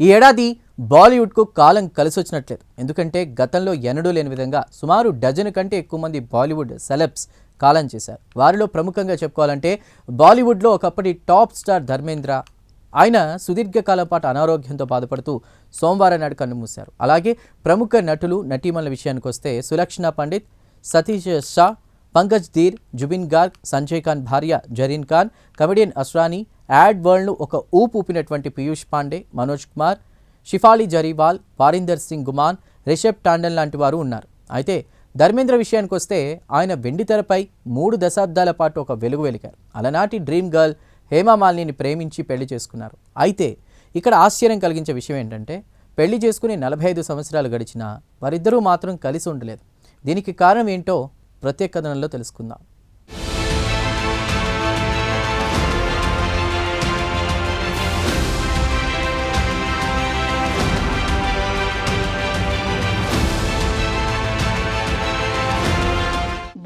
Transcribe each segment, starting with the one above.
ఈ ఏడాది బాలీవుడ్కు కాలం కలిసొచ్చినట్లేదు. ఎందుకంటే గతంలో ఎన్నడూ లేని విధంగా సుమారు డజన్ కంటే ఎక్కువ మంది బాలీవుడ్ సెలబ్స్ కాలం చేశారు. వారిలో ప్రముఖంగా చెప్పుకోవాలంటే బాలీవుడ్లో ఒకప్పటి టాప్ స్టార్ ధర్మేంద్ర ఆయన సుదీర్ఘకాలం పాటు అనారోగ్యంతో బాధపడుతూ సోమవారం నాడు కన్నుమూశారు అలాగే ప్రముఖ నటులు నటీమణుల విషయానికి వస్తే సులక్షణ పండిత్ సతీష్ షా పంకజ్ ధీర్ జుబిన్ గార్గ్ సంజయ్ ఖాన్ భార్య జరీన్ ఖాన్ కమెడియన్ అస్రానీ యాడ్ వరల్డ్ను ఒక ఊపు ఊపినటువంటి పీయూష్ పాండే మనోజ్ కుమార్ షిఫాలి జరీవాల్ వారిందర్ సింగ్ గుమాన్ రిషబ్ టాండన్ లాంటి వారు ఉన్నారు. అయితే ధర్మేంద్ర విషయానికి వస్తే ఆయన వెండితెరపై మూడు దశాబ్దాల పాటు ఒక వెలుగు వెలిగారు అలనాటి డ్రీమ్ గర్ల్ హేమామాలిని ప్రేమించి పెళ్ళి చేసుకున్నారు. అయితే ఇక్కడ ఆశ్చర్యం కలిగించే విషయం ఏంటంటే పెళ్ళి చేసుకుని నలభై ఐదు సంవత్సరాలు గడిచినా వారిద్దరూ మాత్రం కలిసి ఉండలేదు. దీనికి కారణం ఏంటో ప్రత్యేక కథనంలో తెలుసుకుందాం.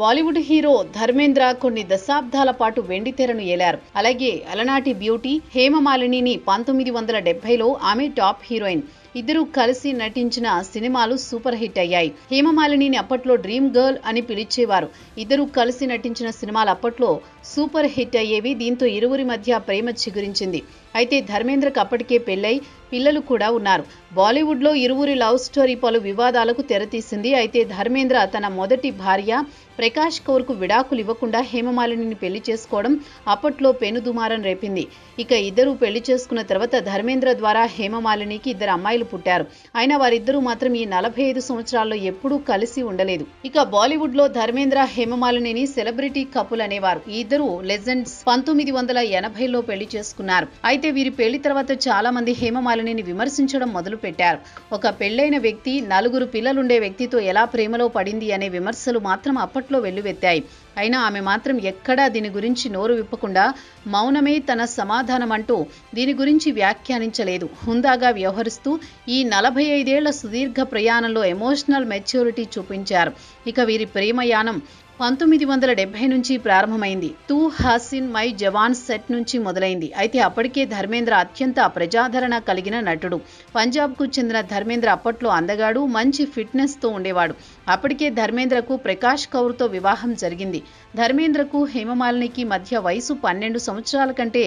బాలీవుడ్ హీరో ధర్మేంద్ర కొన్ని దశాబ్దాల పాటు వెండితెరను ఏలారు. అలాగే అలనాటి బ్యూటీ హేమమాలిని పంతొమ్మిది వందల డెబ్బైలో ఆమె టాప్ హీరోయిన్. ఇద్దరు కలిసి నటించిన సినిమాలు సూపర్ హిట్ అయ్యాయి. హేమమాలినిని అప్పట్లో డ్రీమ్ గర్ల్ అని పిలిచేవారు. ఇద్దరు కలిసి నటించిన సినిమాలు అప్పట్లో సూపర్ హిట్ అయ్యేవి దీంతో ఇరువురి మధ్య ప్రేమ చిగురించింది. అయితే ధర్మేంద్రకు అప్పటికే పెళ్ళై పిల్లలు కూడా ఉన్నారు. బాలీవుడ్లో ఇరువురి లవ్ స్టోరీ పలు వివాదాలకు తెరతీసింది. అయితే ధర్మేంద్ర తన మొదటి భార్య ప్రకాష్ కౌర్కు విడాకులు ఇవ్వకుండా హేమమాలినిని పెళ్ళి చేసుకోవడం అప్పట్లో పెనుదుమారం రేపింది. ఇక ఇద్దరు పెళ్ళి చేసుకున్న తర్వాత ధర్మేంద్ర ద్వారా హేమమాలినికి ఇద్దరు అమ్మాయిలు పుట్టారు. అయినా వారిద్దరూ మాత్రం ఈ నలభై ఐదు సంవత్సరాల్లో ఎప్పుడూ కలిసి ఉండలేదు. ఇక బాలీవుడ్లో ధర్మేంద్ర హేమమాలినిని సెలబ్రిటీ కపుల్ అనేవారు. ఈ ఇద్దరు లెజెండ్స్ పంతొమ్మిది వందల ఎనభైలో పెళ్ళి చేసుకున్నారు. అయితే అయితే వీరి పెళ్ళి తర్వాత చాలా మంది హేమమాలిని విమర్శించడం మొదలు పెట్టారు ఒక పెళ్ళైన వ్యక్తి నలుగురు పిల్లలుండే వ్యక్తితో ఎలా ప్రేమలో పడింది అనే విమర్శలు మాత్రం అప్పట్లో వెల్లువెత్తాయి. అయినా ఆమె మాత్రం ఎక్కడా దీని గురించి నోరు విప్పకుండా మౌనమే తన సమాధానం అంటూ దీని గురించి వ్యాఖ్యానించలేదు. హుందాగా వ్యవహరిస్తూ ఈ నలభై ఐదేళ్ళ సుదీర్ఘ ప్రయాణంలో ఎమోషనల్ మెచ్యూరిటీ చూపించారు. ఇక వీరి ప్రేమయానం పంతొమ్మిది వందల డెబ్బై నుంచి ప్రారంభమైంది. తూ హాసిన్ మై జవాన్ సెట్ నుంచి మొదలైంది. అయితే అప్పటికే ధర్మేంద్ర అత్యంత ప్రజాదరణ కలిగిన నటుడు. పంజాబ్కు చెందిన ధర్మేంద్ర అప్పట్లో అందగాడు మంచి ఫిట్నెస్తో ఉండేవాడు. అప్పటికే ధర్మేంద్రకు ప్రకాష్ కౌర్తో వివాహం జరిగింది. ధర్మేంద్రకు హేమమాలినికి మధ్య వయసు పన్నెండు సంవత్సరాల కంటే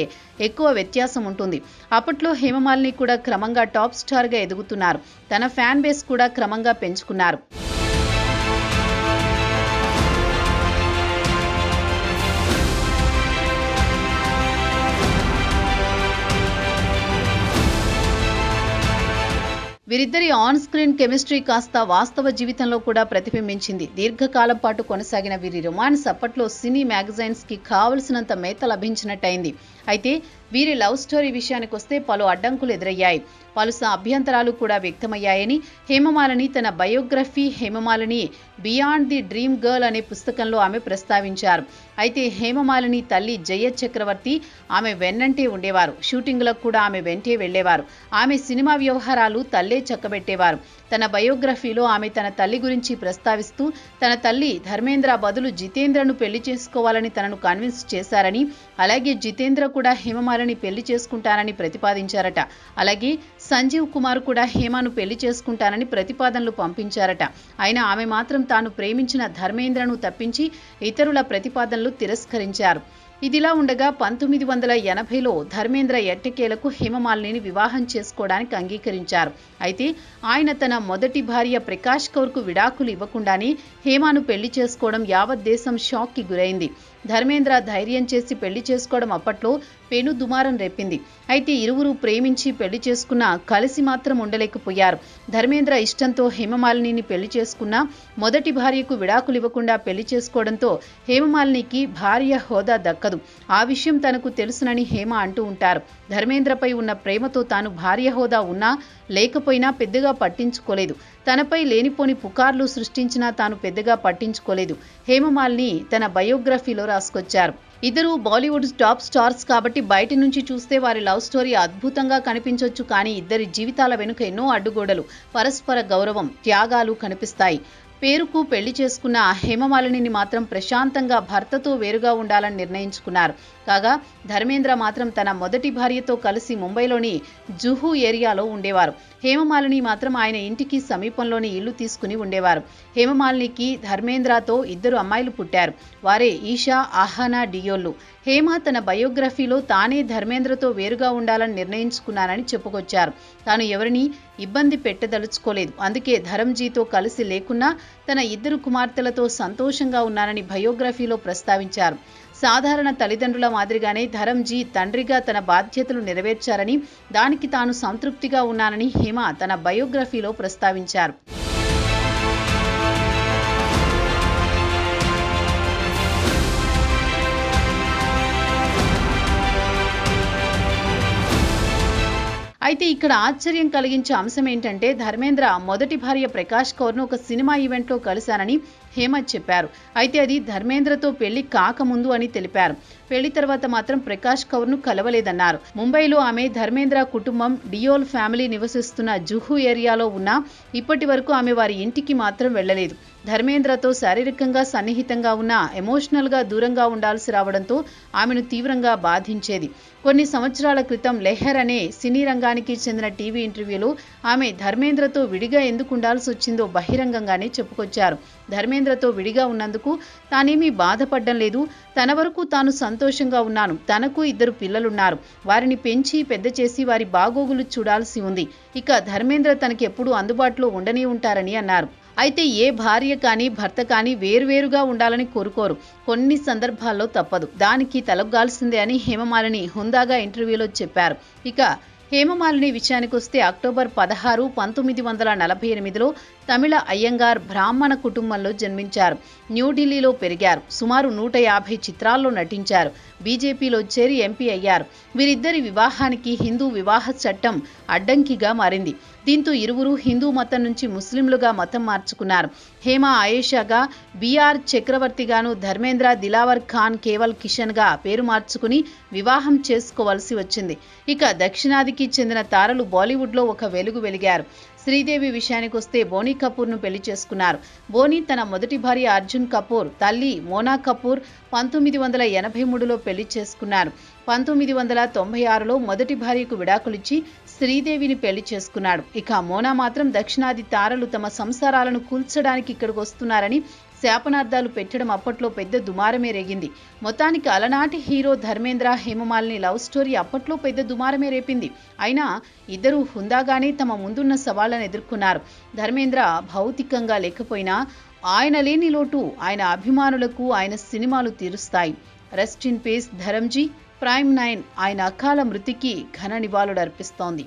ఎక్కువ వ్యత్యాసం ఉంటుంది. అప్పట్లో హేమమాలిని కూడా క్రమంగా టాప్ స్టార్గా ఎదుగుతున్నారు. తన ఫ్యాన్ బేస్ కూడా క్రమంగా పెంచుకున్నారు. వీరిద్దరి ఆన్ స్క్రీన్ కెమిస్ట్రీ కాస్త వాస్తవ జీవితంలో కూడా ప్రతిబింబించింది. దీర్ఘకాలం పాటు కొనసాగిన వీరి రొమాన్స్ అప్పట్లో సినీ మ్యాగజైన్స్కి కావలసినంత మేత లభించినట్టయింది. అయితే వీరి లవ్ స్టోరీ విషయానికి వస్తే పలు అడ్డంకులు ఎదురయ్యాయి. పలు స- అభ్యంతరాలు కూడా వ్యక్తమయ్యాయని హేమమాలిని తన biography Hema Malini beyond the dream girl అనే పుస్తకంలో ఆమె ప్రస్తావించారు. అయితే హేమమాలిని తల్లి జయ చక్రవర్తి ఆమె వెన్నంటే ఉండేవారు. షూటింగ్లకు కూడా ఆమె వెంటే వెళ్ళేవారు ఆమె సినిమా వ్యవహారాలు తల్లే చక్కబెట్టేవారు. తన బయోగ్రఫీలో ఆమె తన తల్లి గురించి ప్రస్తావిస్తూ తన తల్లి ధర్మేంద్ర బదులు జితేంద్రను పెళ్ళి చేసుకోవాలని తనను కన్విన్స్ చేశారని అలాగే జితేంద్ర కూడా హేమమాలిని పెళ్ళి చేసుకుంటానని ప్రతిపాదించారట. అలాగే సంజీవ్ కుమార్ కూడా హేమను పెళ్ళి చేసుకుంటానని ప్రతిపాదనలు పంపించారట. అయినా ఆమె మాత్రం తాను ప్రేమించిన ధర్మేంద్రను తప్పించి ఇతరుల ప్రతిపాదనలు తిరస్కరించారు. ఇదిలా ఉండగా పంతొమ్మిది వందల ఎనభైలో ధర్మేంద్ర ఎట్టకేలకు హిమమాలిని వివాహం చేసుకోవడానికి అంగీకరించారు. అయితే ఆయన తన మొదటి భార్య ప్రకాష్ కౌర్కు విడాకులు ఇవ్వకుండానే హేమాను పెళ్ళి చేసుకోవడం యావత్ దేశం షాక్కి గురైంది. ధర్మేంద్ర ధైర్యం చేసి పెళ్ళి చేసుకోవడం అప్పట్లో పెను దుమారం రేపింది. అయితే ఇరువురు ప్రేమించి పెళ్ళి చేసుకున్నా కలిసి మాత్రం ఉండలేకపోయారు. ధర్మేంద్ర ఇష్టంతో హేమమాలినిని పెళ్ళి చేసుకున్నా మొదటి భార్యకు విడాకులు ఇవ్వకుండా పెళ్ళి చేసుకోవడంతో హేమమాలినికి భార్య హోదా దక్కదు. ఆ విషయం తనకు తెలుసునని హేమ అంటూ ఉంటారు. ధర్మేంద్రపై ఉన్న ప్రేమతో తాను భార్య హోదా ఉన్నా లేకపోయినా పెద్దగా పట్టించుకోలేదు. తనపై లేనిపోని పుకార్లు సృష్టించినా తాను పెద్దగా పట్టించుకోలేదు. హేమమాలిని తన బయోగ్రఫీలో రాసుకొచ్చారు. ఇద్దరు బాలీవుడ్ టాప్ స్టార్స్ కాబట్టి బయటి నుంచి చూస్తే వారి లవ్ స్టోరీ అద్భుతంగా కనిపించొచ్చు కానీ ఇద్దరి జీవితాల వెనుక ఎన్నో అడ్డుగోడలు పరస్పర గౌరవం త్యాగాలు కనిపిస్తాయి. పేరుకు పెళ్ళి చేసుకున్న హేమమాలిని మాత్రం ప్రశాంతంగా భర్తతో వేరుగా ఉండాలని నిర్ణయించుకున్నారు. కాగా ధర్మేంద్ర మాత్రం తన మొదటి భార్యతో కలిసి ముంబైలోని జుహు ఏరియాలో ఉండేవారు. హేమమాలిని మాత్రం ఆయన ఇంటికి సమీపంలోని ఇల్లు తీసుకుని ఉండేవారు. హేమమాలినికి ధర్మేంద్రతో ఇద్దరు అమ్మాయిలు పుట్టారు. వారే ఈషా ఆహానా డియోళ్ళు. హేమ తన బయోగ్రఫీలో తానే ధర్మేంద్రతో వేరుగా ఉండాలని నిర్ణయించుకున్నానని చెప్పుకొచ్చారు. తాను ఎవరిని ఇబ్బంది పెట్టదలుచుకోలేదు. అందుకే ధరంజీతో కలిసి లేకున్నా తన ఇద్దరు కుమార్తెలతో సంతోషంగా ఉన్నానని బయోగ్రఫీలో ప్రస్తావించారు. సాధారణ తల్లిదండ్రుల మాదిరిగానే ధరంజీ తండ్రిగా తన బాధ్యతలు నెరవేర్చారని దానికి తాను సంతృప్తిగా ఉన్నానని హేమ తన బయోగ్రఫీలో ప్రస్తావించారు. అయితే ఇక్కడ ఆశ్చర్యం కలిగించే అంశం ఏంటంటే ధర్మేంద్ర మొదటి భార్య ప్రకాష్ కౌర్ను ఒక సినిమా ఈవెంట్లో కలిశానని హేమత్ చెప్పారు. అయితే అది ధర్మేంద్రతో పెళ్ళి కాకముందు అని తెలిపారు. పెళ్ళి తర్వాత మాత్రం ప్రకాష్ కౌర్ను కలవలేదన్నారు. ముంబైలో ఆమె ధర్మేంద్ర కుటుంబం డియోల్ ఫ్యామిలీ నివసిస్తున్న జుహు ఏరియాలో ఉన్నా ఇప్పటి వరకు ఆమె వారి ఇంటికి మాత్రం వెళ్ళలేదు ధర్మేంద్రతో శారీరకంగా సన్నిహితంగా ఉన్న ఎమోషనల్గా దూరంగా ఉండాల్సి రావడంతో ఆమెను తీవ్రంగా బాధించేది. కొన్ని సంవత్సరాల క్రితం లెహర్ అనే సినీ రంగానికి చెందిన టీవీ ఇంటర్వ్యూలో ఆమె ధర్మేంద్రతో విడిగా ఎందుకు ఉండాల్సి వచ్చిందో బహిరంగంగానే చెప్పుకొచ్చారు. ధర్మేంద్రతో విడిగా ఉన్నందుకు తానేమీ బాధపడడం లేదు. తన వరకు తాను సంతోషంగా ఉన్నాను. తనకు ఇద్దరు పిల్లలున్నారు. వారిని పెంచి పెద్ద చేసి వారి బాగోగులు చూడాల్సి ఉంది. ఇక ధర్మేంద్ర తనకెప్పుడూ అందుబాటులో ఉండనే ఉంటారని అన్నారు. అయితే ఏ భార్య కానీ భర్త కానీ వేరువేరుగా ఉండాలని కోరుకోరు. కొన్ని సందర్భాల్లో తప్పదు. దానికి తలగాల్సిందే అని హేమమాలిని హుందాగా ఇంటర్వ్యూలో చెప్పారు. ఇక హేమమాలిని విషయానికి వస్తే అక్టోబర్ పదహారు పంతొమ్మిది వందల నలభై ఎనిమిదిలో తమిళ అయ్యంగార్ బ్రాహ్మణ కుటుంబంలో జన్మించారు. న్యూఢిల్లీలో పెరిగారు. సుమారు నూట యాభై చిత్రాల్లో నటించారు. బీజేపీలో చేరి ఎంపీ అయ్యారు. వీరిద్దరి వివాహానికి హిందూ వివాహ చట్టం అడ్డంకిగా మారింది. దీంతో ఇరువురు హిందూ మతం నుంచి ముస్లింలుగా మతం మార్చుకున్నారు. హేమ ఆయేషాగా బీఆర్ చక్రవర్తిగాను ధర్మేంద్ర దిలావర్ ఖాన్ కేవల్ కిషన్గా పేరు మార్చుకుని వివాహం చేసుకోవాల్సి వచ్చింది. ఇక దక్షిణాదికి చెందిన తారలు బాలీవుడ్లో ఒక వెలుగు వెలిగారు. శ్రీదేవి విషయానికి వస్తే బోనీ కపూర్ను పెళ్ళి చేసుకున్నారు. బోనీ తన మొదటి భార్య అర్జున్ కపూర్ తల్లి మోనా కపూర్ పంతొమ్మిది వందల ఎనభై మూడులో పెళ్ళి చేసుకున్నారు. పంతొమ్మిది వందల తొంభై ఆరులో మొదటి భార్యకు విడాకులిచ్చి శ్రీదేవిని పెళ్ళి చేసుకున్నాడు. ఇక మోనా మాత్రం దక్షిణాది తారలు తమ సంసారాలను కూల్చడానికి ఇక్కడికి వస్తున్నారని శాపనార్థాలు పెట్టడం అప్పట్లో పెద్ద దుమారమే రేగింది. మొత్తానికి అలనాటి hero Dharmendra Hema Malini love story అప్పట్లో పెద్ద దుమారమే రేపింది. అయినా ఇద్దరూ హుందాగానే తమ ముందున్న సవాళ్ళను ఎదుర్కొన్నారు. ధర్మేంద్ర భౌతికంగా లేకపోయినా ఆయన లేని లోటు ఆయన అభిమానులకు ఆయన సినిమాలు తీరుస్తాయి. Rest in peace Dharamji. Prime nine ఆయన అకాల మృతికి ఘన నివాళులర్పిస్తోంది.